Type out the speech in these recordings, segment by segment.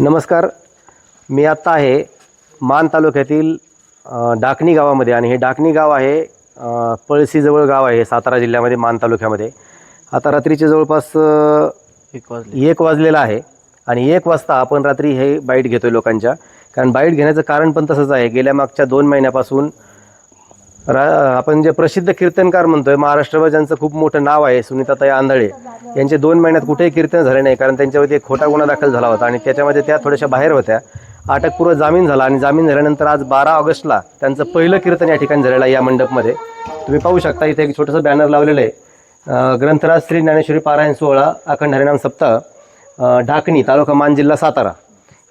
नमस्कार. मी आत्ता आहे मान तालुक्यातील डाकणी गावामध्ये आणि हे डाकणी गाव आहे अ, पळशीजवळ गाव आहे सातारा जिल्ह्यामध्ये मान तालुक्यामध्ये. आता रात्रीचे जवळपास एक वाजले. एक वाजलेला आहे आणि एक वाजता आपण रात्री हे बाईट घेतोय लोकांच्या. कारण बाईट घेण्याचं कारण पण तसंच आहे. गेल्या मागच्या दोन महिन्यापासून आपण जे प्रसिद्ध कीर्तनकार म्हणतोय महाराष्ट्रभर ज्यांचं खूप मोठं नाव आहे सुनीताताई आंधळे. यांचे दोन महिन्यात कुठेही कीर्तन झाले नाही कारण त्यांच्यावरती एक खोटा गुन्हा दाखल झाला होता आणि त्याच्यामध्ये त्या थोड्याशा बाहेर होत्या. अटकपूर्व जामीन झाला आणि जामीन झाल्यानंतर आज बारा ऑगस्टला त्यांचं पहिलं कीर्तन या ठिकाणी झालेलं आहे या मंडपमध्ये. तुम्ही पाहू शकता इथे एक छोटंसं बॅनर लावलेलं आहे. ग्रंथराज श्री ज्ञानेश्वरी पारायण सोहळा अखंड हरिनाम सप्ताह ढाकणी तालुका मान जिल्हा सातारा.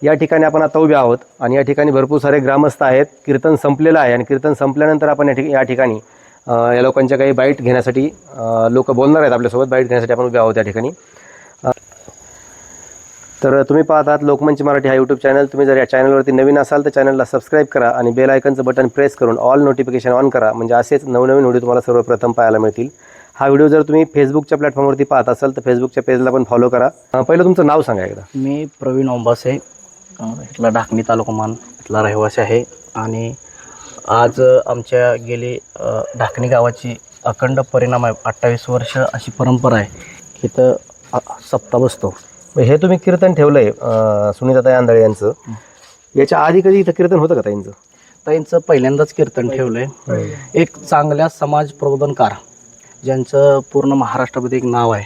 या ठिकाणी आपण आता उभे आहोत आणि या ठिकाणी भरपूर सारे ग्रामस्थ आहेत. कीर्तन संपलेलं आहे आणि कीर्तन संपल्यानंतर आपण या ठिक या ठिकाणी या लोकांच्या काही बाईट घेण्यासाठी लोक बोलणार आहेत आपल्यासोबत. बाईट घेण्यासाठी आपण उभे आहोत या ठिकाणी. तर तुम्ही पाहतात लोकमंच मराठी हा यूट्यूब चॅनल तुम्ही जर या चॅनलवरती नवीन असाल तर चॅनलला सबस्क्राईब करा आणि बेल आयकनचं बटन प्रेस करून ऑल नोटिफिकेशन ऑन करा. म्हणजे असेच नवनवीन व्हिडिओ तुम्हाला सर्वप्रथम पाहायला मिळतील. हा व्हिडिओ जर तुम्ही फेसबुकच्या प्लॅटफॉर्मवरती पाहत असाल तर फेसबुकच्या पेजला पण फॉलो करा. पहिलं तुमचं नाव सांगा एकदा. मी प्रवीण ओंबासे. इथला ढाकणी तालुका मान इथला रहिवासी आहे. आणि आज आमच्या गेली ढाकणी गावाची अखंड परिणाम आहे. अठ्ठावीस वर्ष अशी परंपरा आहे. इथं अ, सप्ताह बसतो. हे तुम्ही कीर्तन ठेवलंय अं, सुनीताताई आंधळे यांचं. याच्या आधी कधी इथं कीर्तन होतं का ताईंचं? ताईंचं पहिल्यांदाच कीर्तन ठेवलंय. एक चांगल्या समाज प्रबोधनकार ज्यांचं पूर्ण महाराष्ट्रामध्ये एक नाव आहे.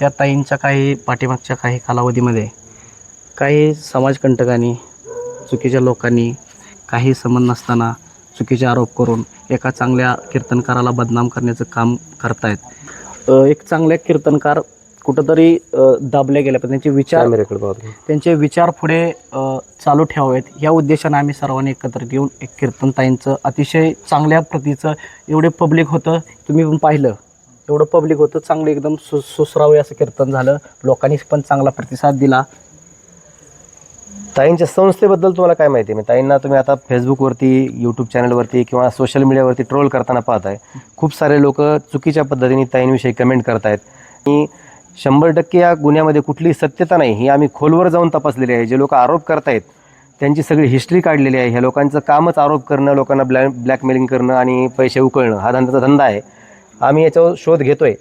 त्या ताईंच्या काही पाठीमागच्या काही कालावधीमध्ये काही समाजकंटकांनी चुकीच्या लोकांनी काही संबंध नसताना चुकीचे आरोप करून एका चांगल्या कीर्तनकाराला बदनाम करण्याचं काम करतायत. एक चांगले कीर्तनकार कुठंतरी दाबले गेले पण त्यांचे विचार. त्यांचे विचार पुढे चालू ठेवावेत. या उद्देशाने आम्ही सर्वांनी एकत्र येऊन एक कीर्तनताईंचं अतिशय चांगल्या प्रतीचं एवढे पब्लिक होतं तुम्ही पण पाहिलं. एवढं पब्लिक होतं चांगलं एकदम सु सुसरावे असं कीर्तन झालं. लोकांनी पण चांगला प्रतिसाद दिला. ताईंच्या संस्थेबद्दल तुम्हाला काय माहिती आहे? म्हणजे ताईंना तुम्ही आता फेसबुकवरती यूट्यूब चॅनलवरती किंवा सोशल मीडियावरती ट्रोल करताना पाहताय. खूप सारे लोक चुकीच्या पद्धतीने ताईंविषयी कमेंट करतायत. आणि शंभर टक्के या गुन्ह्यामध्ये कुठलीही सत्यता नाही ही आम्ही खोलवर जाऊन तपासलेली आहे. जे लोक आरोप करतायत त्यांची सगळी हिस्ट्री काढलेली आहे. ह्या लोकांचं कामच आरोप करणं लोकांना ब्लॅ ब्लॅकमेलिंग करणं आणि पैसे उकळणं हा धंद्याचा धंदा आहे. आम्ही याच्यावर शोध घेतोय.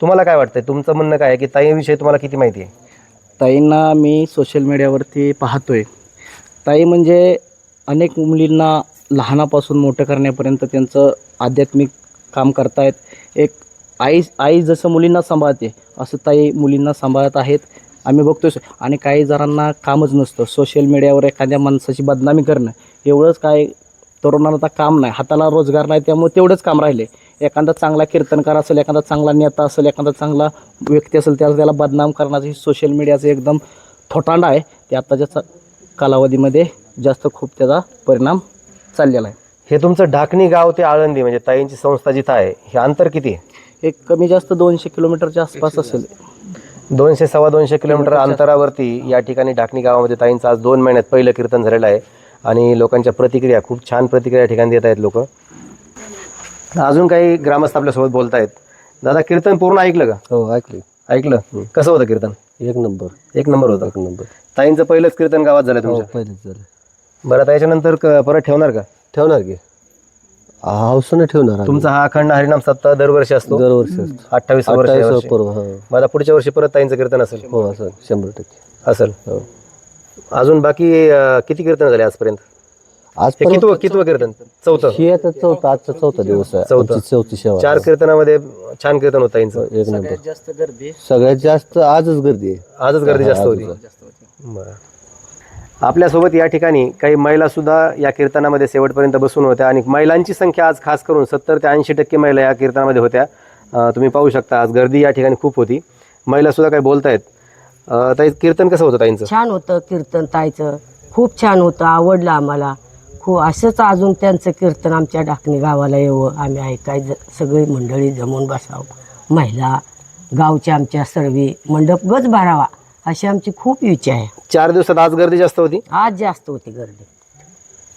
तुम्हाला काय वाटतंय? तुमचं म्हणणं काय आहे की ताईविषयी तुम्हाला किती माहिती आहे? ताईंना मी सोशल मीडियावरती पाहतो आहे ताई म्हणजे अनेक मुलींना लहानापासून मोठं करण्यापर्यंत त्यांचं आध्यात्मिक काम करतायत. एक आई आई जसं मुलींना सांभाळते असं ताई मुलींना सांभाळत आहेत. आम्ही बघतोय. आणि काही जणांना कामच नसतं. सोशल मीडियावर एखाद्या माणसाची बदनामी करणं एवढंच काय तरुणांना आता काम नाही हाताला रोजगार नाही त्यामुळे तेवढंच काम राहिले. एखादा चांगला कीर्तनकार असेल एखादा चांगला नेता असेल एखादा चांगला व्यक्ती असेल त्याला त्याला बदनाम करण्याचं सोशल मीडियाचं एकदम थोटांडा आहे. ते आत्ताच्या कालावधीमध्ये जास्त खूप त्याचा परिणाम चाललेला आहे. हे तुमचं ढाकणी गाव ते आळंदी म्हणजे ताईंची संस्था जिथं आहे हे अंतर किती आहे? एक कमी जास्त दोनशे किलोमीटरच्या आसपास असेल. दोनशे सव्वा दोनशे किलोमीटर अंतरावरती या ठिकाणी ढाकणी गावामध्ये ताईंचं आज दोन महिन्यात पहिलं कीर्तन झालेलं आहे. आणि लोकांच्या प्रतिक्रिया खूप छान प्रतिक्रिया ठिकाणी देत आहेत लोक. अजून काही ग्रामस्थ आपल्यासोबत बोलत आहेत दादा कीर्तन पूर्ण ऐकलं का? हो ऐकले. ऐकलं? कसं होतं कीर्तन? एक नंबर. एक नंबर होतं? एक नंबर. ताईंचं पहिलंच कीर्तन गावात झालं हो तुमच्या. पहिलेच झालं. बरं आता याच्यानंतर क- परत ठेवणार का? ठेवणार की. हौसनं ठेवणार आम्ही. तुमचा हा अखंड हरिनाम सप्ताह दरवर्षी असतो. दरवर्षी असतो. अठ्ठावीस वर्ष अठ्ठावीस. पर्व हो. पुढच्या वर्षी परत ताईंचं कीर्तन असेल. हो असं शंभर टक्के. असेल. हो. अजून बाकी अं, किती कीर्तन झाले आजपर्यंत? आज हे कितवं कितवं कीर्तन? चौथं. ही आता चौथा आजचा चौथा दिवस आहे. चौथा. आमची चौथी सेवा चार कीर्तनामध्ये छान कीर्तन होतं ताईंचं. एक नंबर. जास्त गर्दी? सगळ्यात जास्त आजच गर्दी आहे. आजच गर्दी जास्त होती. बरं. आपल्यासोबत या ठिकाणी काही महिला सुद्धा या कीर्तनामध्ये शेवटपर्यंत बसून होत्या आणि महिलांची संख्या आज खास करून सत्तर ते ऐंशी टक्के महिला या कीर्तनामध्ये होत्या. अं, तुम्ही पाहू शकता आज गर्दी या ठिकाणी खूप होती. महिला सुद्धा काही बोलतायत? अं, ताई कीर्तन कसं होतं ताईंचं? छान होतं कीर्तन ताईचं. खूप छान होतं आवडलं आम्हाला. खूप असंच अजून त्यांचं कीर्तन आमच्या डाकणी गावाला यावं. आम्ही ऐकाय ज- सगळी मंडळी जमून बसावं. महिला गावच्या आमच्या सर्वी मंडप गच भरावा अशी आमची खूप इच्छा आहे. चार दिवसात आज गर्दी जास्त होती? आज जास्त होती गर्दी.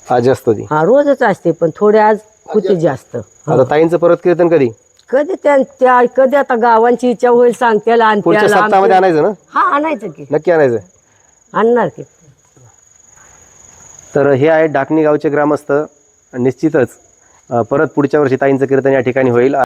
आज जास्त होती. हा रोजच असते पण थोडे आज होते जास्त. आता ताईंचं परत कीर्तन कधी? कधी त्यांच्या कधी आता गावांची इच्छा होईल सांगतेला आणायचं हा आणायचं की. नक्की आणायचं. आणणार की. तर हे आहे डाकणी गावचे ग्रामस्थ. निश्चितच परत पुढच्या वर्षी ताईंचं कीर्तन या ठिकाणी होईल.